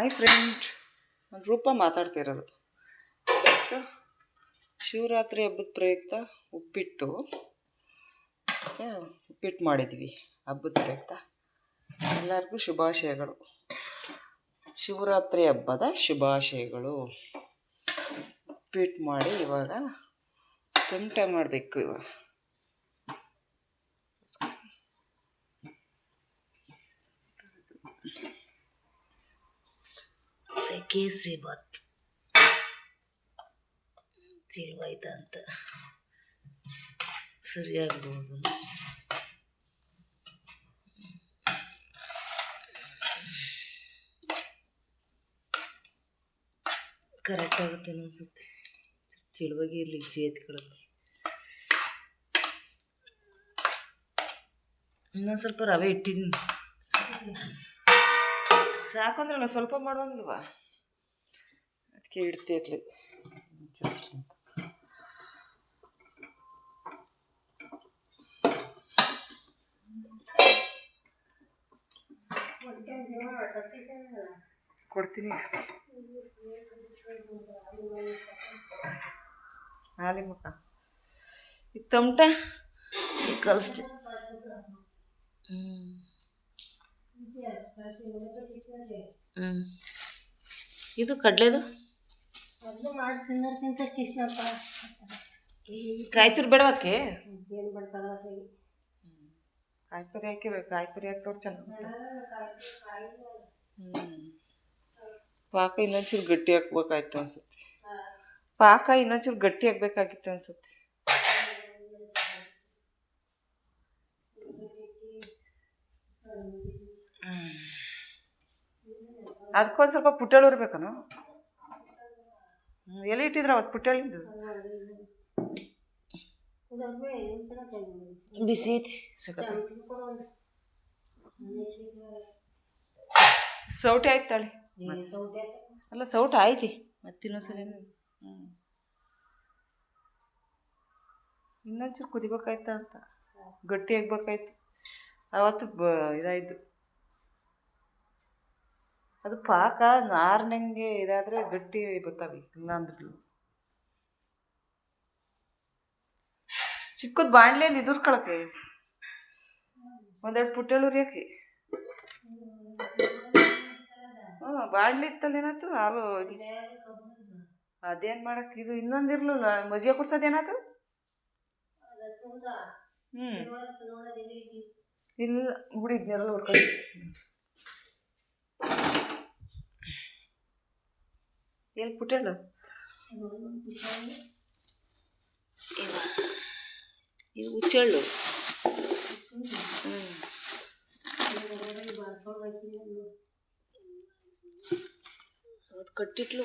Hi friend ನಾನು ರೂಪ ಮಾತಾಡ್ತಿರೋದು. ಇವತ್ತು ಶಿವರಾತ್ರಿ ಹಬ್ಬದ ಪ್ರಯುಕ್ತ ಉಪ್ಪಿಟ್ಟು. ಉಪ್ಪಿಟ್ಟು ಮಾಡಿದ್ವಿ ಹಬ್ಬದ ಪ್ರಯುಕ್ತ. ಎಲ್ಲರಿಗೂ ಶುಭಾಶಯಗಳು. ಶಿವರಾತ್ರಿ ಹಬ್ಬದ ಶುಭಾಶಯಗಳು. ಉಪ್ಪಿಟ್ಟು ಮಾಡಿ ಇವಾಗ ತುಮಟ ಮಾಡಬೇಕು ಇವಾಗ. ಕೇಸರಿ ಬಾತ್. ತಿಳುವಾಯ್ತ ಅಂತ ಸರಿಯಾಗ್ಬೋದು. ಕರೆಕ್ಟ್ ಆಗುತ್ತೆ ಅನ್ಸುತ್ತೆ. ತಿಳುವಾಗಿ ಇರಲಿ ಸೇತ್ಕೊಳ್ಳುತ್ತೆ ಇನ್ನೊಂದು ಸ್ವಲ್ಪ ರವೆ ಇಟ್ಟಿದ್ದೀನಿ. ಸಾಕಂದ್ರಲ್ಲ ಸ್ವಲ್ಪ ಮಾಡುವಂಗಿಲ್ವಾ ಅದಕ್ಕೆ ಇಡ್ತೈತ್ಲಿ ಕೊಡ್ತೀನಿ. ಹಾಲಿ ಮುಖ. ಈ ತಮಟ ಕಲಿಸ್ತೀನಿ ಹ್ಞೂ ಹ್ಞೂ ಇದು ಕಡಲೆದು? ಕಾಯ್ತುರಿ ಮಾಡಿ ತಿನ್ನೋದ್ಕಿಂತ ಕೃಷ್ಣಪ್ಪ ಕಾಯಿ ತುರಿ ಬೇಡ ಅದಕ್ಕೆ ಏನು ಬರ್ತಾರ ಕಾಯಿ ತುರಿ ಹಾಕಿರ ಕಾಯಿ ಹಾಕ್ತವ್ರು ಚೆನ್ನಾಗಿ ಹ್ಞೂ ಪಾಕ ಇನ್ನೊಂಚೂರು ಗಟ್ಟಿ ಹಾಕ್ಬೇಕಾಯ್ತು ಅನ್ಸುತ್ತೆ. ಪಾಕ ಇನ್ನೊಂಚೂರು ಗಟ್ಟಿ ಹಾಕ್ಬೇಕಾಗಿತ್ತು ಅನ್ಸುತ್ತೆ. ಅದಕ್ಕೊಂದು ಸ್ವಲ್ಪ ಪುಟ್ಟಳು ಇರ್ಬೇಕನು ಎಲ್ಲಿ ಇಟ್ಟಿದ್ರ ಅವತ್ತು ಪುಟ್ಟಳಿಂದು ಬಿಸಿ ಐತಿ ಸಖತ್ ಸೌಟೆ ಆಯ್ತು ತಾಳಿ. ಅಲ್ಲ, ಸೌಟ ಆಯ್ತಿ. ಮತ್ತಿನ್ನೊಂದ್ಸಲ ಹ್ಞೂ ಇನ್ನೊಂಚೂರು ಕುದಿಬೇಕಾಯ್ತಾ ಅಂತ. ಗಟ್ಟಿ ಆಗ್ಬೇಕಾಯ್ತು. ಅವತ್ತು ಬ ಇದಾಯಿತು. ಅದು ಪಾಕ ನಾರ್ನಂಗೆ ಇದಾದರೆ ಗಟ್ಟಿ ಬರ್ತಾವೆ ಇಲ್ಲಾಂದ್ರೂ. ಚಿಕ್ಕದ ಬಾಣ್ಲೆಯಲ್ಲಿ ಇದುರ್ಕೊಳಕ್ಕೆ ಒಂದೆರಡು ಪುಟ್ಟಳು ಉರಿಯಕ್ಕೆ. ಹ್ಞೂ ಬಾಣ್ಲಿ ಇತ್ತಲ್ಲ ಏನಾಯ್ತು? ಹಾಲು ಅದೇನು ಮಾಡಕ್ಕೆ ಇದು ಇನ್ನೊಂದು ಇರಲಿಲ್ಲ ಮಜ್ಜಿಗೆ ಕುಡ್ಸೋದು ಏನಾಯ್ತು? ಹ್ಞೂ ಇಲ್ಲ ಹುಡಿದ್ನೆಲ್ಲ ಹುಡ್ಕೊಂಡು ಎಲ್ಲಿ ಪುಟ್ಟಳು ಇದು ಹುಚ್ಚಳ್ಳು ಹ್ಞೂ ಅದು ಕಟ್ಟಿಟ್ಲು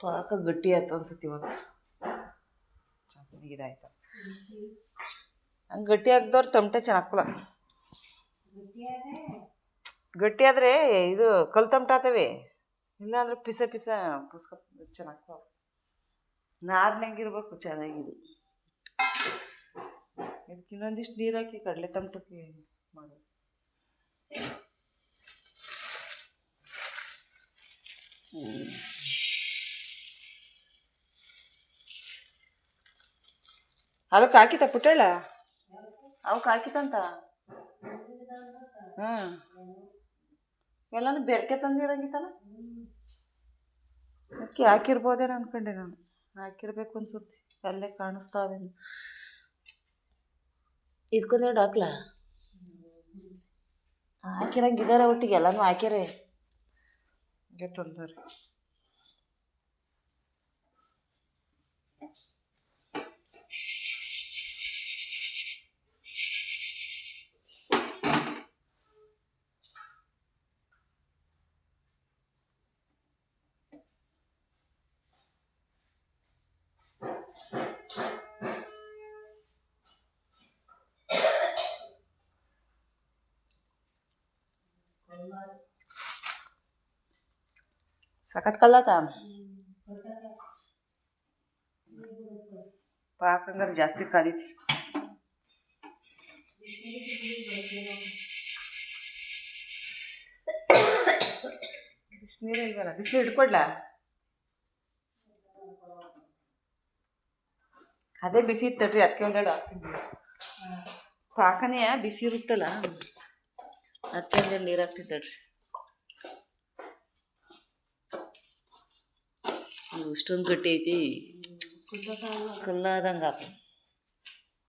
ಪಾಕ ಗಟ್ಟಿ ಆಯ್ತು ಅನ್ಸುತ್ತೆ ಇವಾಗ. ಚೆನ್ನಾಗಿ ಇದಾಯ್ತು ಹಂಗೆ ಗಟ್ಟಿ ಹಾಕ್ದವ್ರು ತಮಟೆ ಚೆನ್ನಾಗಲ್ಲ ಗಟ್ಟಿ ಆದರೆ ಇದು ಕಲ್ ತಮಟ ಆತವೆ ಇಲ್ಲಾಂದ್ರೆ ಪಿಸ ಪಿಸ ಪುಸ್ಕ ಚೆನ್ನಾಗ್ತಾವೆ ನಾರ್ನಂಗಿರ್ಬೇಕು ಚೆನ್ನಾಗಿದೆ. ಇದಕ್ಕೆ ಇನ್ನೊಂದಿಷ್ಟು ನೀರು ಹಾಕಿ ಕಡಲೆ ತಮಟಕ್ಕೆ ಮಾಡೋದು ಅದಕ್ಕೆ ಹಾಕಿತ ಪುಟ್ಟಳ ಅವಕ್ಕೆ ಹಾಕಿತಂತ? ಹಾಂ ಎಲ್ಲಾನು ಬೆರಕೆ ತಂದಿರಂಗಿತ್ತಲ್ಲ ಅಕ್ಕಿ ಹಾಕಿರ್ಬೋದೇನೋ ಅನ್ಕೊಂಡೆ ನಾನು. ಹಾಕಿರ್ಬೇಕು ಅನ್ಸುತ್ತೆ. ಅಲ್ಲೇ ಕಾಣಿಸ್ತಾವೇನು. ಇದ್ಕೊಂಡೆರಡು ಹಾಕ್ಲಾ? ಹಾಕಿರಂಗಿದಾರ ಒಟ್ಟಿಗೆ ಎಲ್ಲನೂ ಹಾಕಿರೇ. ಹಂಗೆ ತಂದಾರೆ ಸಖತ್ ಕಲ್ಲತ್ತ ಪಾಕ ಹಂಗಾರೆ ಜಾಸ್ತಿ ಕಾದೈತಿ. ಬಿಸಿನೀರು ಇಲ್ವಲ್ಲ? ಬಿಸಿನೀರು ಇಟ್ಕೊಡ್ಲಾ ಅದೇ ಬಿಸಿ ಇತ್ತು ತಡ್ರಿ ಅದಕ್ಕೆ ಒಂದೆರಡು ಪಾಕನೇ ಬಿಸಿ ಇರುತ್ತಲ್ಲ? ಅದಕ್ಕೆ ಅಂದ್ರೆ ನೀರು ಹಾಕ್ತೀನಿ ಇವು ಇಷ್ಟೊಂದು ಗಟ್ಟಿ ಐತಿ. ಕಲ್ಲಾದಂಗೆ ಹಾಕು